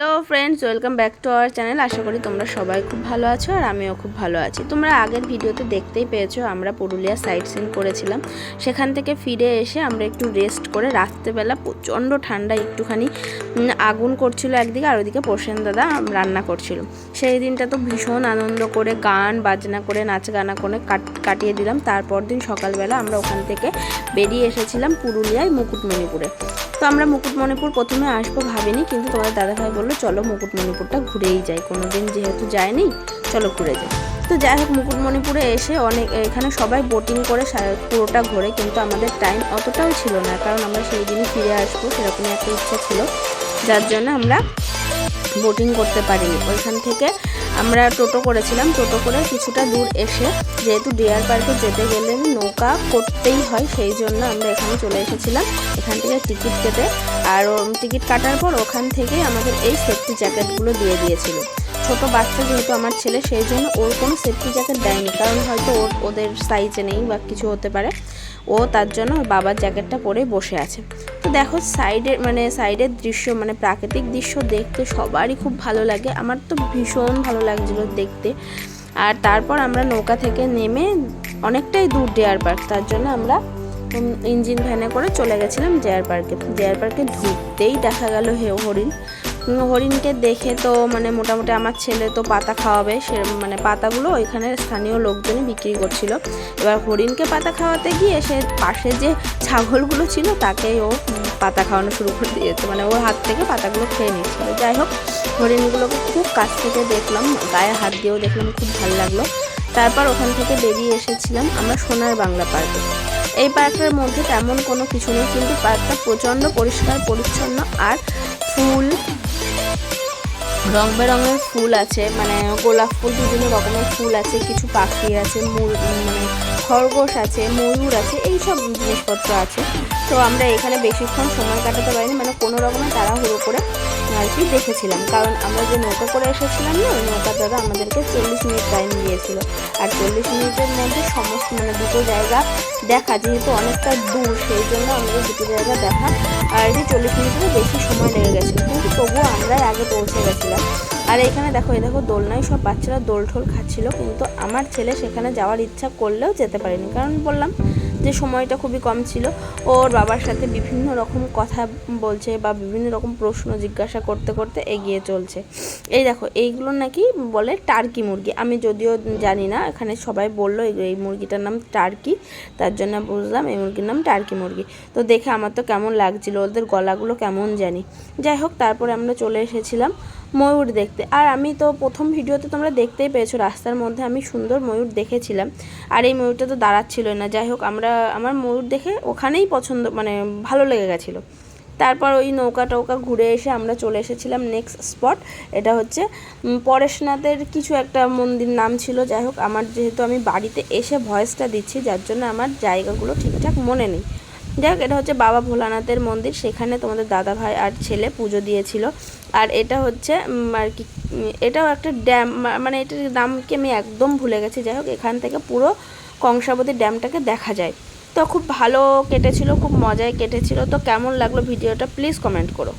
Hello friends welcome back to our channel আশা করি তোমরা সবাই খুব ভালো আছো আর আমিও খুব ভালো আছি। তোমরা আগের ভিডিওতে দেখতেই পেয়েছ, আমরা পুরুলিয়া সাইট সিন করেছিলাম। সেখান থেকে ফিরে এসে আমরা একটু রেস্ট করে রাত্রেবেলা প্রচণ্ড ঠান্ডা, একটুখানি আগুন করছিল একদিকে আর ওইদিকে প্রসেন দাদা রান্না করছিল। সেই দিনটা তো ভীষণ আনন্দ করে গান, বাজনা করে, নাচ গানা করে কাট- কাটিয়ে দিলাম। তারপর দিন সকালবেলা আমরা ওখান থেকে বেরিয়ে এসেছিলাম পুরুলিয়ায় মুকুটমণিপুরে। তো আমরা মুকুটমণিপুর প্রথমে আসব ভাবিনি, কিন্তু তোমাদের দাদাভাই বলল, চলো মুকুটমণিপুরটা ঘুরেই যাই। কোনো দিন যেহেতু যায়নি, চলো ঘুরে যাই। তো যাই হোক, মুকুটমণিপুরে এসে অনেক, এখানে সবাই বোটিং করে পুরোটা ঘোরে, কিন্তু আমাদের টাইম অতটাও ছিল না, কারণ আমরা সেই দিনই ফিরে আসব, সেরকমই একটা ইচ্ছা ছিল। যার জন্য আমরা বোটিং করতে পারিনি। ওইখান থেকে আমরা টোটো করেছিলাম। টোটো করে কিছুটা দূর এসে যেহেতু ডিয়ার পার্কে যেতে গেলে নৌকা করতেই হয়, সেই জন্য আমরা এখানে চলে এসেছিলাম। এখান থেকে টিকিট কেটে, আর টিকিট কাটার পর ওখান থেকে আমাদের এই সেফটি জ্যাকেটগুলো দিয়ে দিয়েছিল। ছোট বাচ্চা যেহেতু আমার ছেলে, সেই জন্য ওর কোনো সেফটি জ্যাকেট দেয়নি। কারণ হয়তো ওর, ওদের সাইজে নেই বা কিছু হতে পারে। ও তার জন্য ওর বাবার জ্যাকেটটা পরে বসে আছে। তো দেখো সাইডের মানে সাইডের দৃশ্য মানে প্রাকৃতিক দৃশ্য দেখতে সবারই খুব ভালো লাগে। আমার তো ভীষণ ভালো লাগছিল দেখতে। আর তারপর আমরা নৌকা থেকে নেমে অনেকটাই দূর ডেয়ার পার্ক তার জন্য আমরা ইঞ্জিন ভ্যানে করে চলে গেছিলাম ডেয়ার পার্কে ডেয়ার পার্কে ঢুকতেই দেখা গেল হে হরিণ। হরিণকে দেখে তো মানে মোটামুটি আমার ছেলে তো পাতা খাওয়াবে, সে মানে পাতাগুলো ওইখানে স্থানীয় লোকজনই বিক্রি করছিল। এবার হরিণকে পাতা খাওয়াতে গিয়ে সে পাশে যে ছাগলগুলো ছিল তাকেই ও পাতা খাওয়ানো শুরু করে দিয়েছে। মানে ওর হাত থেকে পাতাগুলো খেয়ে নিচ্ছিল যাই হোক, হরিণগুলোকে খুব কাছ থেকে দেখলাম, গায়ে হাত দিয়েও দেখলাম, খুব ভালো লাগল। তারপর ওখান থেকে বেরিয়ে এসেছিলাম আমরা সোনার বাংলা পার্কে। এই পার্কটার মধ্যে তেমন কোনো কিছু নেই, কিন্তু পার্কটা প্রচণ্ড পরিষ্কার, পরিচ্ছন্ন, আর ফুল রং বেরঙের ফুল আছে মানে গোলাপ ফুল, বিভিন্ন রকমের ফুল আছে, কিছু পাখি আছে মানে খরগোশ আছে, ময়ূর আছে এই সব জিনিসপত্র আছে। তো আমরা এখানে বেশিক্ষণ সময় কাটাতে পারিনি মানে কোনো রকমের তাড়াহুড়ো করে আর কি দেখেছিলাম। কারণ আমরা যে নৌকা করে এসেছিলাম না, ওই নৌকা দাদা আমাদেরকে চল্লিশ মিনিট টাইম দিয়েছিল। আর চল্লিশ মিনিটের মধ্যে সমস্ত মানে দুটো জায়গা দেখা, যেহেতু অনেকটা দূর, সেই জন্য আমাদের দুটো জায়গা দেখা। আর এই চল্লিশ মিনিটেরও বেশি সময় লেগে গেছিল কিন্তু তবুও আমরাই আগে পৌঁছে গেছিলাম। আর এখানে দেখো, এই দেখো দোলনায় সব বাচ্চারা দোল ঠোল খাচ্ছিল, কিন্তু আমার ছেলে সেখানে যাওয়ার ইচ্ছা করলেও যেতে পারেনি। কারণ বললাম যে সময়টা খুবই কম ছিল। ওর বাবার সাথে বিভিন্ন রকম কথা বলছে বা বিভিন্ন রকম প্রশ্ন জিজ্ঞাসা করতে করতে এগিয়ে চলছে। এই দেখো, এইগুলো নাকি বলে টার্কি মুরগি। আমি যদিও জানি না, এখানে সবাই বলল এই মুরগিটার নাম টার্কি, তার জন্য বুঝলাম এই মুরগির নাম টার্কি মুরগি। তো দেখে আমার তো কেমন লাগছিল, ওদের গলাগুলো কেমন জানি। যাই হোক, তারপরে আমরা চলে এসেছিলাম ময়ূর দেখতে। আর আমি তো প্রথম ভিডিওতে তোমরা দেখতেই পেয়েছ, রাস্তার মধ্যে আমি সুন্দর ময়ূর দেখেছিলাম। আর এই ময়ূরটা তো দাঁড়াচ্ছিল না। যাই হোক, আমরা, আমার ময়ূর দেখে ওখানেই পছন্দ মানে ভালো লেগে গেছিল। তারপর ওই নৌকা টৌকা ঘুরে এসে আমরা চলে এসেছিলাম নেক্সট স্পট এটা হচ্ছে পরেশনাথের কিছু একটা মন্দির নাম ছিল। যাই হোক, আমার যেহেতু আমি বাড়িতে এসে ভয়েসটা দিচ্ছি, যার জন্য আমার জায়গাগুলো ঠিকঠাক মনে নেই। যাই হোক এটা হচ্ছে বাবা ভোলানাথের মন্দির। সেখানে তোমাদের দাদা ভাই আর ছেলে পুজো দিয়েছিল। আর এটা হচ্ছে আর কি এটাও একটা ড্যাম মানে এটার দামকে আমি একদম ভুলে গেছি। যাই হোক এখান থেকে পুরো কংসাবতী ড্যামটাকে দেখা যায়। তো খুব ভালো কেটেছিল, খুব মজায় কেটেছিল। তো কেমন লাগল ভিডিওটা, প্লিজ কমেন্ট করো।